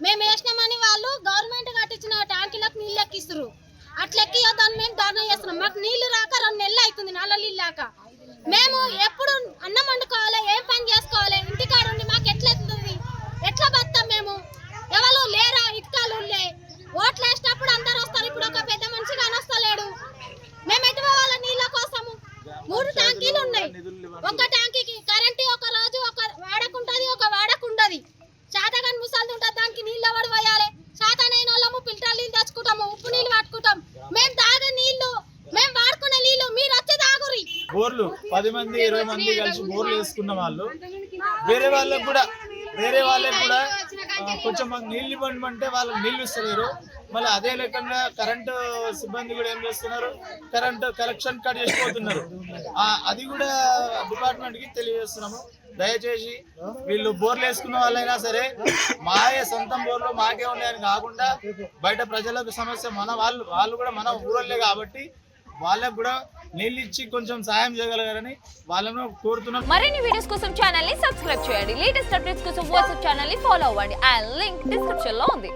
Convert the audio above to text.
మేము వేసినామని వాళ్ళు గవర్నమెంట్ కట్టించిన ట్యాంకీలకు నీళ్ళు ఎక్కిస్తారు అట్లెక్కి దాన్ని మేము ధర్నా చేస్తున్నాం. మాకు నీళ్ళు రాక రెండు నెలలు అవుతుంది నల్ల నీళ్ళు రాక మేము ఎప్పుడు అన్నం వండుకోవాలి? ఏం పని చేసుకోవాలి? ఇంటికాడ ఉండి మాకు ఎట్లా ఎత్తుంది? ఎట్లా బతాం మేము? ఎవరు లేరా? ఇటుకాలు లే ఓట్లు వేసినప్పుడు అందరు వస్తారు. ఇప్పుడు ఒక పెద్ద మనిషి కానొస్తలేడు. మేము ఎటు పోవాలి నీళ్ళ కోసము? మూడు ట్యాంకీలు ఉన్నాయి. ఒక ట్యాంక్ కరెంట్ ఒక రోజు ఒక వాడకుంటది ఒక వాడకుంటది శాతగాని ముసలి ఉంటుంది దానికి నీళ్ళు ఎవరు పోయాలి శాతనైన వాళ్ళము ఫిల్టర్ నీళ్ళు తెచ్చుకుంటాము ఉప్పు నీళ్ళు పట్టుకుంటాం మేము తాగే నీళ్ళు మేము వాడుకునే నీళ్ళు మీరు వచ్చి తాగురి బోర్లు పది మంది ఇరవై మంది కలిసి బోర్లు వేసుకున్న వాళ్ళు. వేరే వాళ్ళకు కూడా వేరే వాళ్ళకి కూడా కొంచెం మాకు నీళ్ళు ఇవ్వమంటే వాళ్ళు వాళ్ళకి నీళ్ళు ఇస్తలేరు. మళ్ళీ అదే లేకుండా కరెంటు సిబ్బంది కూడా ఏం చేస్తున్నారు? కరెంటు కలెక్షన్ కట్ చేసిపోతున్నారు. అది కూడా డిపార్ట్మెంట్కి తెలియజేస్తున్నాము. దయచేసి వీళ్ళు బోర్లు వేసుకున్న వాళ్ళైనా సరే మాయే సొంతం బోర్లు మాకే ఉన్నాయని కాకుండా బయట ప్రజలకు సమస్య మన వాళ్ళు వాళ్ళు కూడా మన ఊరోళ్ళే కాబట్టి వాళ్ళకు కూడా నీళ్ళు ఇచ్చి కొంచెం సాయం చేయగలగారని వాళ్ళను కోరుతున్నాం. మరిన్ని వీడియోస్ కోసం ఛానల్ని సబ్స్క్రైబ్ చేయండి. లేటెస్ట్ అప్డేట్స్ కోసం వాట్సాప్ ఛానల్ని ఫాలో అవ్వండి. ఆ లింక్ డిస్క్రిప్షన్లో ఉంది.